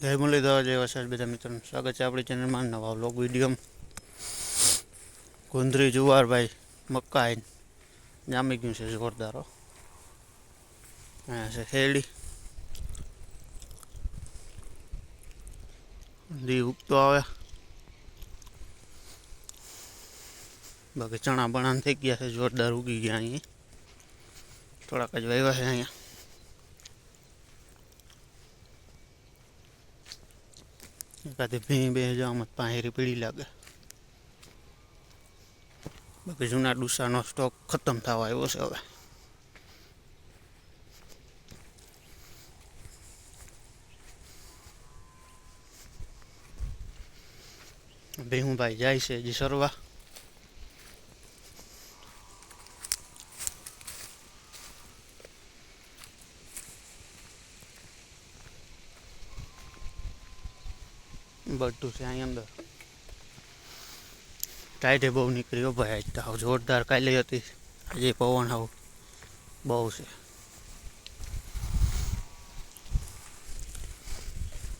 જય મુરલીધર, જય વસાદ બધા મિત્રોનું સ્વાગત છે આપણી ચેનલમાં નવા વ્લોગ વીડિયો ગુંદરી જુવારભાઈ મકાઈ જામી ગયું છે જોરદારો અહીંયા છે ખેડી દી ઉગતો આવે. બાકી ચણા બણા થઈ ગયા છે, જોરદાર ઉગી ગયા અહીંયા. થોડાક જ વહેવા છે અહીંયા. એકાદી ભીં બે જવામાં પાંહેરી પીળી લાગે. બાકી જૂના ડુસાનો સ્ટોક ખતમ થવા આવ્યો છે હવે. ભીહુભાઈ જાય છે હજી સરવા. બધું છે અહીં અંદર. ટાઈટે બહુ નીકળ્યો ભાઈ આજ તો. હાવ જોરદાર કાલે હતી. આજે પવન હાવ બહુ છે.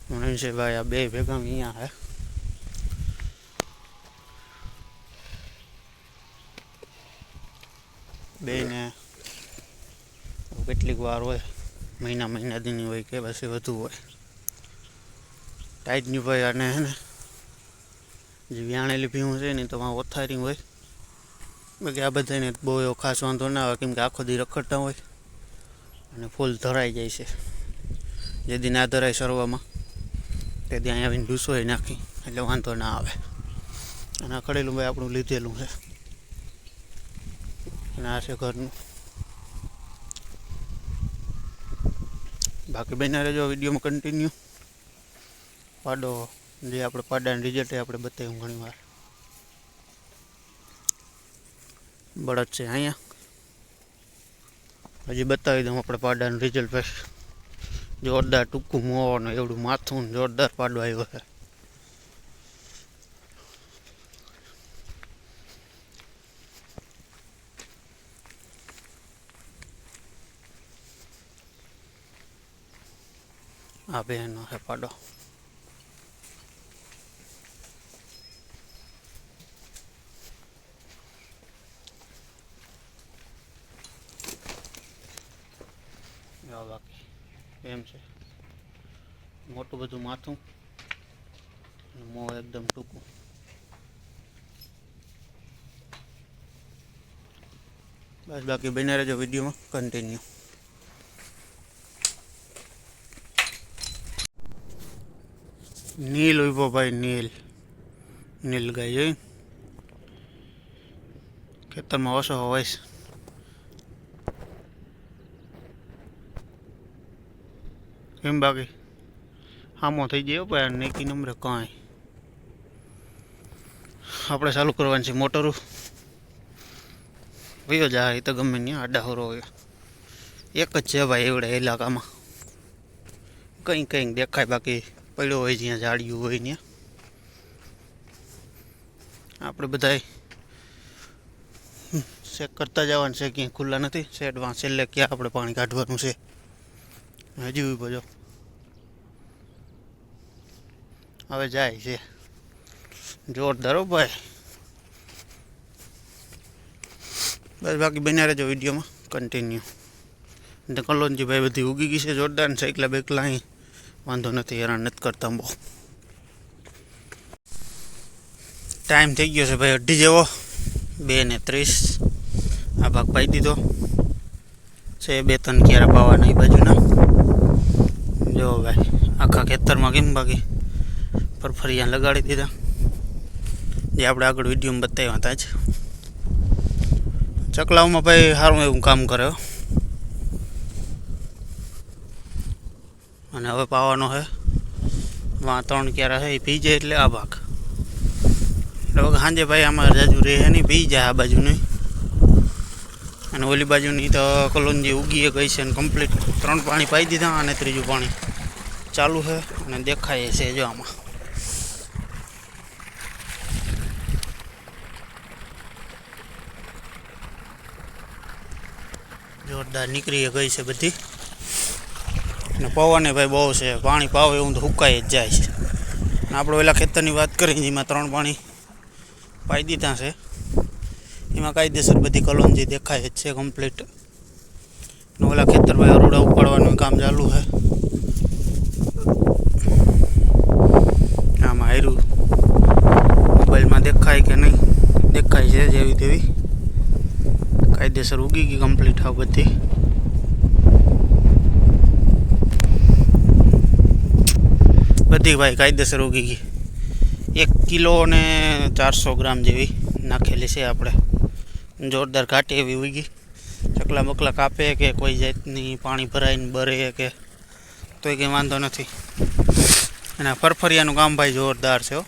મને છે ભાઈ, આ બે ભેગા અહીંયા હે. બેને કેટલીક વાર હોય, મહિના મહિના દીની હોય કે પછી વધુ હોય. ટાઈટની ભાઈ અને હે ને, જે વ્યાણેલી ભીવું છે ને તો ઓથારી હોય. બાકી આ બધાને બહુ એવો ખાસ વાંધો ના આવે, કેમ કે આખો દી રખડતા હોય અને ફૂલ ધરાઈ જાય છે. જે દી ના ધરાય સરવામાં, તે અહીંયા આવીને ડૂસો નાખી, એટલે વાંધો ના આવે. અને આ ખડેલું ભાઈ આપણું લીધેલું છે. અને આ છે ઘરનું. બાકી બેના રહેજો વિડીયોમાં કન્ટિન્યુ પાડો. જે આપણે પાડાનું રિઝલ્ટ એ આપણે બતાવ્યું ઘણી વાર બળદ છે અહીંયા. હજી બતાવી દઉં આપણે પાડાનું રિઝલ્ટ પછી જોરદાર ટૂંકું મોવાનું, એવડું માથું જોરદાર પાડો આવ્યો છે. આ બેનો છે પાડો. જો બાકી એમ છે. મોટું બધું માથું અને મોં એકદમ ટૂંકું. બસ બાકી બને રહેજો વિડીયોમાં. કન્ટિન્યુ નીલ ઊભો ભાઈ, નીલ. નીલ ગાય જોઈ ખેતરમાં ઓછો હોય કેમ બાકી આમો થઈ ગયો ભાઈ, નેકી નંબરે કાંઈ. આપણે ચાલુ કરવાની છે મોટરું. વયો જા, એ તો ગમે નહીં, આડા હોરો હોય એક જ છે ભાઈ એવડે ઇલાકામાં કંઈ કંઈક દેખાય બાકી પડ્યો હોય જ્યાં ઝાડિયું હોય ત્યાં. આપણે બધાય ચેક કરતા જવાનું છે, ક્યાંય ખુલ્લા નથી. શેડમાં છેલ્લે ક્યાં આપણે પાણી કાઢવાનું છે? હજી ઊભો જો હવે જાય છે. જોરદાર હો ભાઈ. બસ બાકી બન્યા રહેજો વિડીયોમાં. કન્ટિન્યુ ને કલોનજી ભાઈ બધી ઉગી ગઈ છે જોરદાર ને સાયકલા બેકલા અહીં વાંધો નથી, હેરાન નથી કરતા બહુ. ટાઈમ થઈ ગયો છે ભાઈ અઢી જેવો. બે ને ત્રીસ. આ ભાગ પાઈ દીધો. છે બે ત્રણ ક્યારે પાવાના એ બાજુના. જો ભાઈ, આખા ખેતરમાં કેમ બાકી? પરફરિયા લગાડી દીધા. જે આપણે આગળ વિડીયોમાં બતાવ્યા હતા જ. ચકલાઓમાં ભાઈ સારું એવું કામ કરે અને હવે પાવાનો છે વાં ત્રણ ક્યારે છે એ પી જાય એટલે આ ભાગ. હવે સાંજે ભાઈ આમાં જાજુ રહે નહીં પી જાય આ બાજુની. અને ઓલી બાજુની તો કલોંજી ઉગી ગઈ છે ને કમ્પ્લીટ ત્રણ પાણી પાઈ દીધા અને ત્રીજું પાણી ચાલુ છે અને દેખાય છે જો આમાં. જોરદાર નીકળી ગઈ છે બધી. ને પવને ભાઈ બહુ છે, પાણી પાવે એવું તો હુકાઈ જ જાય છે. આપણે ઓલા ખેતરની વાત કરી એમાં ત્રણ પાણી પાઈ દીધા છે. એમાં કાયદેસર બધી કલોન જે દેખાય જ છે કમ્પ્લીટ ઓલા ખેતર ભાઈ અરોડા ઉપાડવાનું કામ ચાલુ છે. આમાં હાર્યું. મોબાઈલમાં દેખાય કે નહીં? દેખાય છે જેવી તેવી. કાયદેસર ઉગી ગઈ કમ્પ્લીટ આ બધી. બધી ભાઈ કાયદેસર ઉગી ગઈ. એક કિલો ને ચારસો ગ્રામ જેવી નાખેલી છે આપણે. જોરદાર ઘાટી એવી ઉગી. ચકલા બકલા કાપે કે કોઈ જાતની પાણી ભરાઈને બરે કે તોય કંઈ વાંધો નથી. અને ફરફરિયાનું કામ ભાઈ જોરદાર છે હો.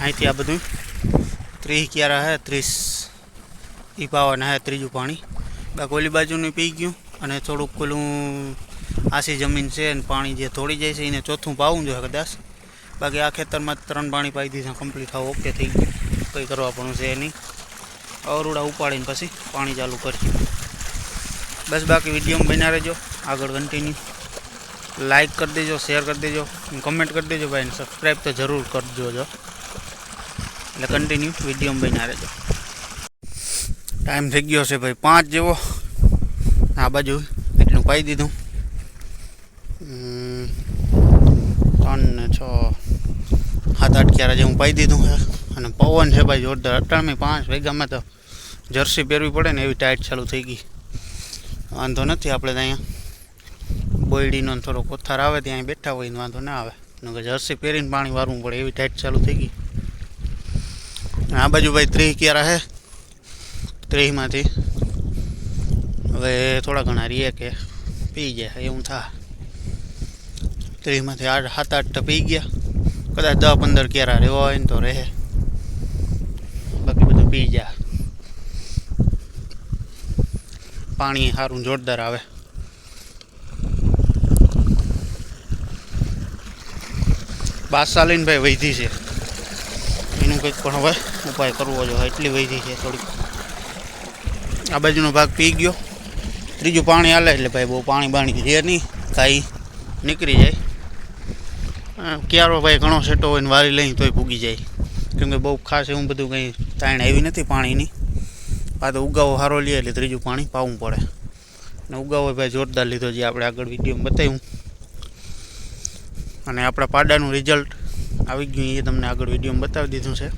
અહીંથી આ બધું ત્રીસ ક્યારે હે? ત્રીસ એ પાવાના હે ત્રીજું પાણી. બાકી ઓલી બાજુનું પી ગયું અને થોડુંક પેલું આસી જમીન છે અને પાણી જે થોડી જાય છે, એને ચોથું પાવું જોઈએ કદાચ. બાકી આ ખેતરમાં ત્રણ પાણી પાઈ દીધા કમ્પ્લીટ થાવ ઓકે થઈ ગયું. કંઈ કરવા પણ છે નહીં. અવરૂડા ઉપાડીને પછી પાણી ચાલુ કરી બસ બાકી વિડીયોમાં બન્યા રહેજો. આગળ કન્ટિન્યુ લાઇક કરી દેજો શેર કરી દેજો કમેન્ટ કરી દેજો ભાઈ સબસ્ક્રાઈબ તો જરૂર કરજો જો એટલે કન્ટિન્યુ વિડીયોમાં બન્યા રહેજો. ટાઈમ થઈ ગયો છે ભાઈ પાંચ જેવો. આ બાજુ એટલું પાઈ દીધું. ત્રણ છ, સાત, આઠ, ક્યારે જેવું પાઈ દીધું છે. અને પવન છે ભાઈ જોરદાર. અટાણમાં પાંચ વાગ્યામાં તો જર્સી પહેરવી પડે ને એવી ટાઈટ ચાલુ થઈ ગઈ. વાંધો નથી આપણે અહીંયા. બોયડીનો થોડો કોથાર આવે ત્યાં બેઠા હોય વાંધો ના આવે. નકર જર્સી પહેરીને પાણી વારવું પડે એવી ટાઈટ ચાલુ થઈ ગઈ. આ બાજુ ભાઈ ત્રીસ ક્યારા છે? ત્રીસમાંથી હવે થોડા ઘણા રહીએ કે પી જાય એવું થા. ત્રીસમાંથી આઠ, સાત, આઠ તો પી ગયા. કદાચ દસ પંદર ક્યારા રહેવા હોય ને તો રહે. બાકી બધું પી જાય પાણી સારું જોરદાર આવે. બાસાલીન ભાઈ વૈધી છે. એનું કંઈક પણ હવે ઉપાય કરવો જોઈએ. એટલી વૈધી છે થોડીક. આ બાજુનો ભાગ પી ગયો. ત્રીજું પાણી હાલે એટલે ભાઈ બહુ પાણી બાણી છે નહીં. કાંઈ નીકળી જાય. ક્યારો ભાઈ ઘણો સેટો હોય ને વારી લઈને તોય ભૂગી જાય. કેમ કે બહુ ખાસ એવું બધું કંઈ તાણ આવી નથી પાણીની. આ તો ઉગાવો સારો લે એટલે ત્રીજું પાણી પાવું પડે. અને ઉગાવો ભાઈ જોરદાર લીધો જે આપણે આગળ વિડીયોમાં બતાવ્યું. અને આપણા પાડાનું રિઝલ્ટ આવી ગયું એ તમને આગળ વિડીયોમાં બતાવી દીધું છે.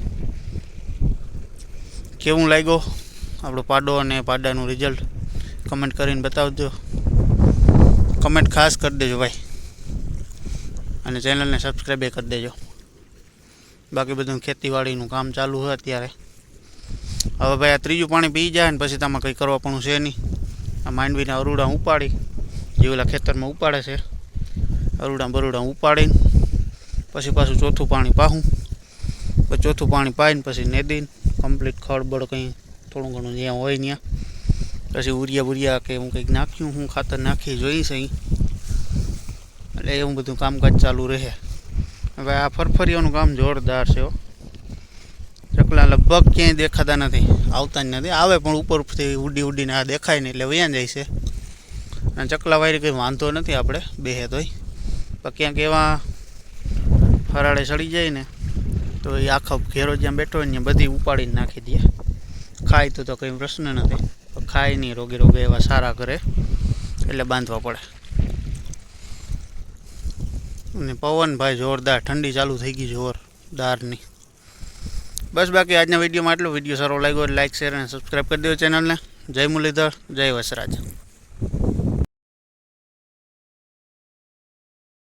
કેવું લાગ્યો? આપણો પાડો અને પાડાનું રિઝલ્ટ કમેન્ટ કરીને બતાવજો. કમેન્ટ ખાસ કરી દેજો ભાઈ. અને ચેનલને સબસ્ક્રાઈબ કરી દેજો. બાકી બધું ખેતીવાડીનું કામ ચાલુ છે અત્યારે. હવે ભાઈ આ ત્રીજું પાણી પી જાય ને પછી તમારે કંઈ કરવા પણ છે નહીં. આ માંડવીના અરુડા ઉપાડી. જે ઓલા ખેતરમાં ઉપાડે છે. અરુડા બરુડા ઉપાડીને પછી પાછું ચોથું પાણી પાહું. ચોથું પાણી પાઈને પછી નેદીને કમ્પ્લીટ ખળબળ કંઈ થોડું ઘણું જ્યાં હોય ત્યાં. પછી ઉરિયા બુરિયા કે હું કંઈક નાખ્યું, હું ખાતર નાખી જોઈશ અહીં. એટલે એવું બધું કામકાજ ચાલુ રહે. હવે આ ફરફરિયાનું કામ જોરદાર છે ચકલા લગભગ ક્યાંય દેખાતા નથી, આવતા જ નથી. આવે પણ ઉપરથી ઉડી ઉડીને આ દેખાય ને એટલે વયા જાય છે. અને ચકલા વાયરી કંઈ વાંધો નથી આપણે, બેહે તોય. પણ ક્યાંક એવા ફરાળે સડી જાય ને, તો એ આખો ઘેરો જ્યાં બેઠો હોય ને બધી ઉપાડીને નાખી દે. ખાય તો તો કંઈ પ્રશ્ન નથી. ખાય નહીં, રોગે રોગે એવા સારા કરે એટલે બાંધવા પડે. અને પવન ભાઈ જોરદાર, ઠંડી ચાલુ થઈ ગઈ જોરદારની બસ બાકી આજના વિડીયોમાં આટલો. વીડિયો સારો લાગ્યો લાઈક, શેર અને સબસ્ક્રાઈબ કરી દો ચેનલને. જય મુરલીધર, જય વસરાજ.